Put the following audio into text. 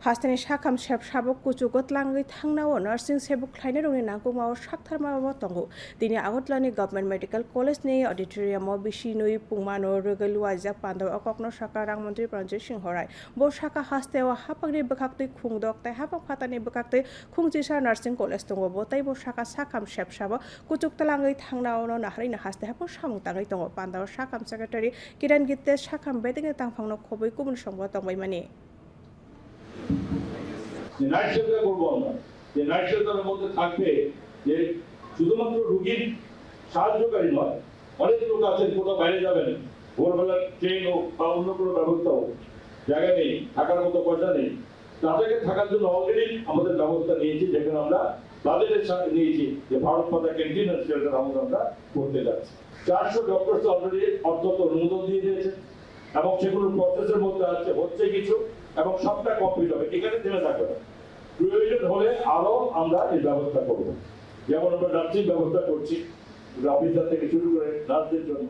하스탄의 샤캄 셉 샤복 구주 고틀랑의 탕나오 나싱 세북 클라이너 롱의 সাকথার 샥타르마오 덩고 তিনি 아고틀라니 government medical college নেই auditorium বিশিনই পুংমানো রগলুয়াজা পান্ডব অকগ্ন শাখা রাংমন্ত্রী প্রঞ্জিত সিংহ রায়। বো সাকা হাস্তে ও হাপাকনি বকাক্তি খুংদক তাই হাপাক ফাতানি বকাক্তি খুংচিসা নার্সিং কলেজ দङ বো তাই বো শাখা সাকাম সেব সাবা কুচুকতালাঙ্গই থাংনাওনো নাহারিনা হাস্তে হাপো সামুতাঙ্গই দङ পান্ডব সাকাম সেক্রেটারি কিরণ গিতে সাকাম বেদিং তাংফাংনো খবৈ গুবুন সংবাদ দংবাই মানে। যে করব আমরা, যে মধ্যে থাকবে যে শুধুমাত্র রুগীর সাহায্যকারী নয়, অনেক লোক আছেন, কোথাও বাইরে যাবেন ট্রেন হোক বা অন্য কোনো ব্যবস্থা হোক, জায়গা নেই, থাকার মতো পয়সা নেই, তাদেরকে থাকার জন্য অলরেডি আমাদের ব্যবস্থা নিয়েছি, যেখানে আমরা সাথে নিয়েছি, যে ভারত ক্যান্টিন আমরা করতে যাচ্ছি। চারশো ডক্টর অলরেডি অর্থ অনুমোদন দিয়ে এবং সেগুলো প্রসেসের মধ্যে আছে, হচ্ছে কিছু, এবং সবটা কমপ্লিট হবে। এখানে থেমে থাকবে না প্রয়োজন হলে আরও আমরা এই ব্যবস্থা করব। যেমন আমরা নার্সিং ব্যবস্থা করছি অফিসার থেকে শুরু করে নার্সদের জন্য।